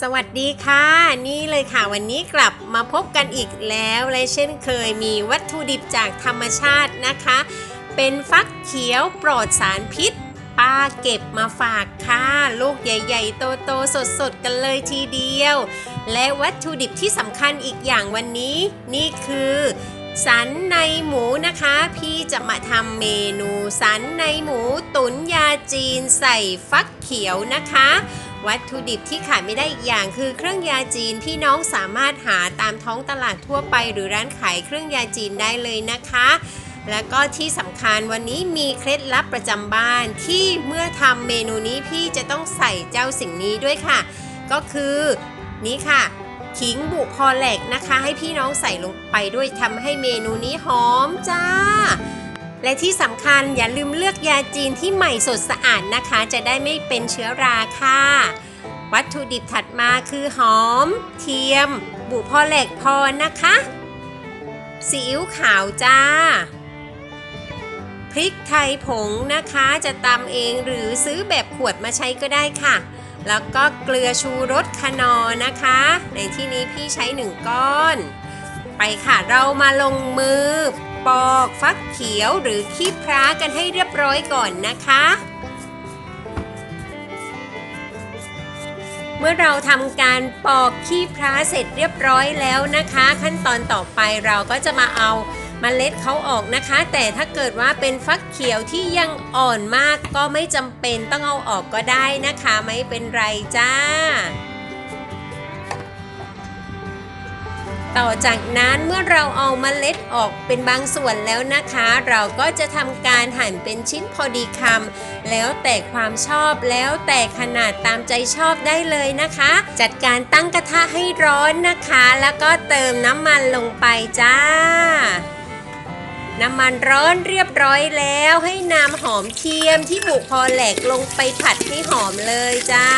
สวัสดีค่ะ นี่เลยค่ะวันนี้กลับมาพบกันอีกแล้วและเช่นเคยมีวัตถุดิบจากธรรมชาตินะคะ เป็นฟักเขียวปลอดสารพิษป้าเก็บมาฝากค่ะ ลูกใหญ่ๆ โตๆ สดๆ กันเลยทีเดียว และวัตถุดิบที่สำคัญอีกอย่างวันนี้ นี่คือ สันในหมูนะคะ พี่จะมาทำเมนูสันในหมูตุ๋นยาจีนใส่ฟักเขียวนะคะ วัตถุดิบที่ขาดไม่ได้อีกอย่างคือเครื่องยาจีนพี่น้องสามารถหาตามท้องตลาดทั่วไป หรือร้านขายเครื่องยาจีนได้เลยนะคะ แล้วก็ที่สำคัญวันนี้มีเคล็ดลับประจำบ้านที่เมื่อทำเมนูนี้พี่จะต้องใส่เจ้าสิ่งนี้ด้วยค่ะ ก็คือนี่ค่ะขิงบุพอแหลกนะคะ ให้พี่น้องใส่ลงไปด้วยทำให้เมนูนี้หอมจ้า และที่สำคัญอย่าลืมเลือกยาจีนที่ใหม่สดสะอาดนะคะ จะได้ไม่เป็นเชื้อราค่ะ วัตถุดิบถัดมาคือหอม เทียม บุพอแหลกพอนะคะซีอิ๊วขาวจ้า พริกไทยผงนะคะจะตำเองหรือซื้อแบบขวดมาใช้ก็ได้ค่ะ แล้วก็เกลือชูรสคนอนะคะ ในที่นี้พี่ใช้หนึ่งก้อน ไปค่ะเรามาลงมือ ปอกฟักเขียวหรือขี้พร้ากันให้เรียบร้อยก่อนนะคะ เมื่อเราทำการปอกขี้พร้าเสร็จเรียบร้อยแล้วนะคะ ขั้นตอนต่อไปเราก็จะมาเอาเมล็ดเขาออกนะคะ แต่ถ้าเกิดว่าเป็นฟักเขียวที่ยังอ่อนมากก็ไม่จำเป็นต้องเอาออกก็ได้นะคะ ไม่เป็นไรจ้า ต่อจากนั้นเมื่อเราเอาเมล็ดออกเป็นบางส่วนแล้วนะคะ เราก็จะทำการหั่นเป็นชิ้นพอดีคำแล้วแต่ความชอบแล้วแต่ขนาดตามใจชอบได้เลยนะคะ จัดการตั้งกระทะให้ร้อนนะคะ แล้วก็เติมน้ำมันลงไปจ้าน้ำมันร้อนเรียบร้อยแล้วให้น้ำหอมเทียมที่บุกพอแหลกลงไปผัดให้หอมเลยจ้า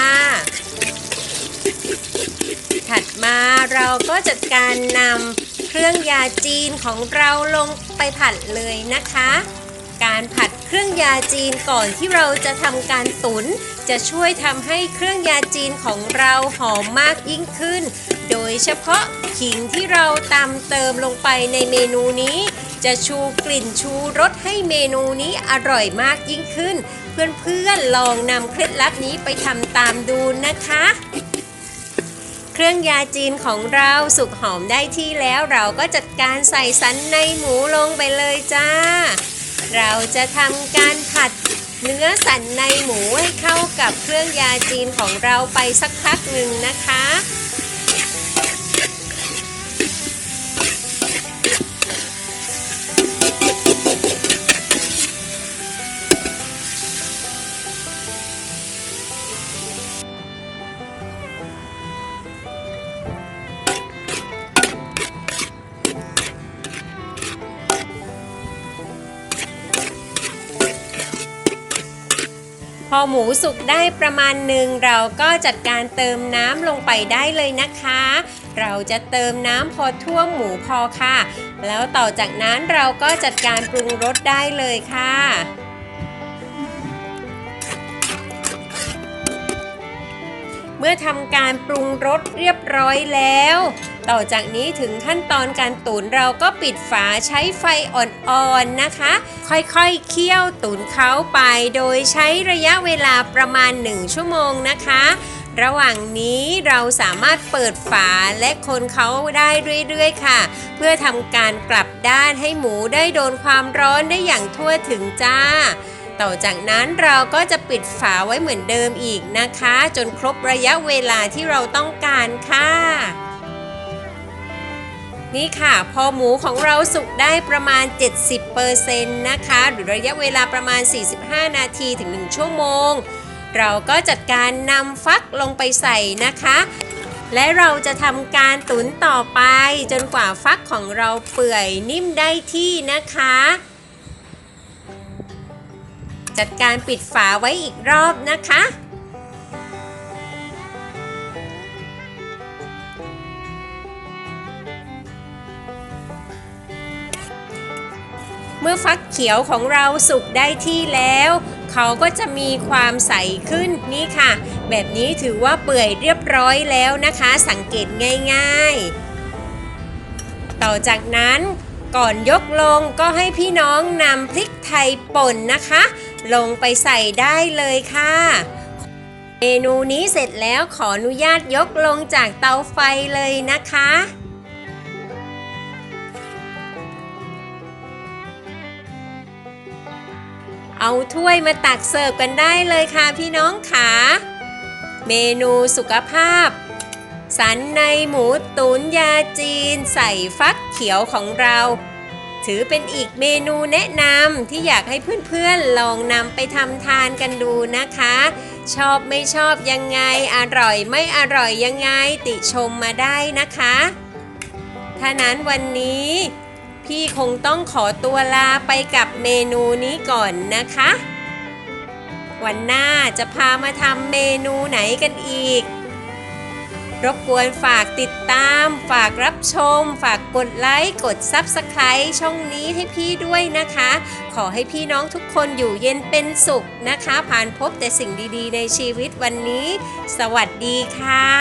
ถัดมาเราก็จัดการนำเครื่องยาจีนของเราลงไปผัดเลยนะคะ การผัดเครื่องยาจีนก่อนที่เราจะทำการตุน จะช่วยทำให้เครื่องยาจีนของเราหอมมากยิ่งขึ้น โดยเฉพาะขิงที่เราตำเติมลงไปในเมนูนี้ จะชูกลิ่นชูรสให้เมนูนี้อร่อยมากยิ่งขึ้น เพื่อนๆลองนำเคล็ดลับนี้ไปทำตามดูนะคะ เครื่องยาจีนของเราสุกหอมได้ที่แล้วเราก็จัดการใส่สันในหมูลงไปเลยจ้า เราจะทำการผัดเนื้อสันในหมูให้เข้ากับเครื่องยาจีนของเราไปสักพักหนึ่งนะคะ พอหมูสุกได้ประมาณหนึ่งเราก็จัดการเติมน้ำลงไปได้เลยนะคะ เราจะเติมน้ำพอท่วมหมูพอค่ะ แล้วต่อจากนั้นเราก็จัดการปรุงรสได้เลยค่ะเมื่อทำการปรุงรสเรียบร้อยแล้ว ต่อจากนี้ถึงขั้นตอนการตุ๋นเราก็ปิดฝาใช้ไฟอ่อนๆนะคะ ค่อยๆเคี่ยวตุ๋นเขาไป โดยใช้ระยะเวลาประมาณ 1 ชั่วโมงนะคะระหว่างนี้เราสามารถเปิดฝาและคนเขาได้เรื่อยๆค่ะ เพื่อทำการกลับด้านให้หมูได้โดนความร้อนได้อย่างทั่วถึงจ้า ต่อจากนั้นเราก็จะปิดฝาไว้เหมือนเดิมอีกนะคะ จนครบระยะเวลาที่เราต้องการค่ะ นี่ค่ะ พอหมูของเราสุกได้ประมาณ 70%นะคะ หรือระยะเวลาประมาณ 45 นาทีถึง 1 ชั่วโมง เราก็จัดการนำฟักลงไปใส่นะคะ และเราจะทำการตุ๋นต่อไปจนกว่าฟักของเราเปื่อยนิ่มได้ที่นะคะ จัดการปิดฝาไว้อีกรอบนะคะ เมื่อฟักเขียวของเราสุกได้ที่แล้ว เขาก็จะมีความใสขึ้นนี่ค่ะ แบบนี้ถือว่าเปื่อยเรียบร้อยแล้วนะคะ สังเกตง่ายๆ ต่อจากนั้นก่อนยกลงก็ให้พี่น้องนำพริกไทยป่นนะคะ ลงไปใส่ได้เลยค่ะ เมนูนี้เสร็จแล้วขออนุญาตยกลงจากเตาไฟเลยนะคะ เอาถ้วยมาตักเสิร์ฟกันได้เลยค่ะพี่น้องขาเมนูสุขภาพ สันในหมูตุ๋นยาจีน ใส่ฟักเขียวของเรา ถือเป็นอีกเมนูแนะนำที่อยากให้เพื่อนๆลองนำไปทำทานกันดูนะคะ ชอบไม่ชอบยังไงอร่อยไม่อร่อยยังไงติชมมาได้นะคะถ้านั้นวันนี้ พี่คงต้องขอตัวลาไปกับเมนูนี้ก่อนนะคะ วันหน้าจะพามาทำเมนูไหนกันอีก รบกวนฝากติดตาม ฝากรับชม ฝากกดไลค์กด Subscribe ช่องนี้ให้พี่ด้วยนะคะ ขอให้พี่น้องทุกคนอยู่เย็นเป็นสุขนะคะ ผ่านพบแต่สิ่งดีๆ ในชีวิตวันนี้ สวัสดีค่ะ